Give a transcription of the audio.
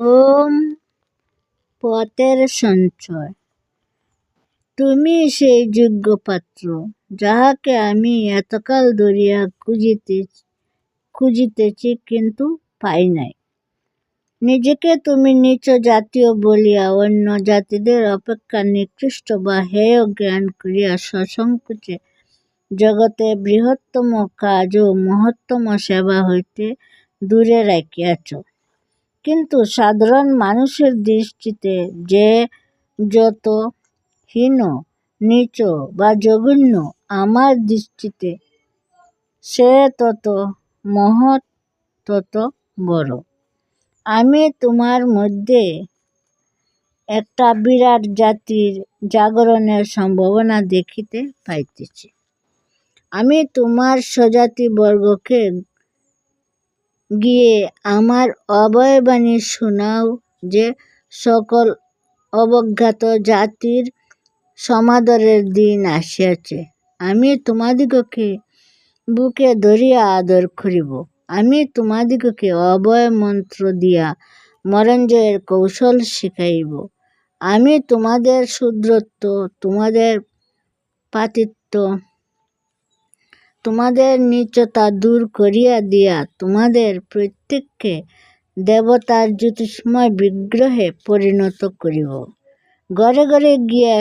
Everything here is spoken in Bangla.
ওম পথের সঞ্চয়। তুমি সেই যোগ্য পাত্র যাহাকে আমি এতকাল ধরিয়া খুঁজিতে, খুঁজিতেছি কিন্তু পাই নাই। নিজেকে তুমি নিচ জাতীয় বলিয়া অন্য জাতিদের অপেক্ষা নিকৃষ্ট বা হেয় জ্ঞান করিয়া সসংকোচে জগতে বৃহত্তম কাজ ও মহত্তম সেবা হইতে দূরে রাখিয়াছ। কিন্তু সাধারণ মানুষের দৃষ্টিতে যে যত হীন, নীচ বা জঘন্য আমার দৃষ্টিতে, সে তত মহৎ, তত বড়। আমি তোমার মধ্যে একটা বিরাট জাতির জাগরণের সম্ভাবনা দেখিতে পাইতেছি। আমি তোমার স্বজাতিবর্গকে গিয়ে আমার অভয়বাণী শোনাও যে সকল অবজ্ঞাত জাতির সমাদরের দিন আসিয়াছে। আমি তোমাদিগকে বুকে ধরিয়া আদর করিব। আমি তোমাদিগকে অভয় মন্ত্র দিয়া মরঞ্জয়ের কৌশল শিখাইব। আমি তোমাদের শূদ্রত্ব, তোমাদের পাতিত্ব তোমাদের নিচতা দূর করিয়া দিয়া তোমাদের প্রত্যেককে দেবতার জ্যোতিষময় বিগ্রহে পরিণত করিব। ঘরে ঘরে গিয়া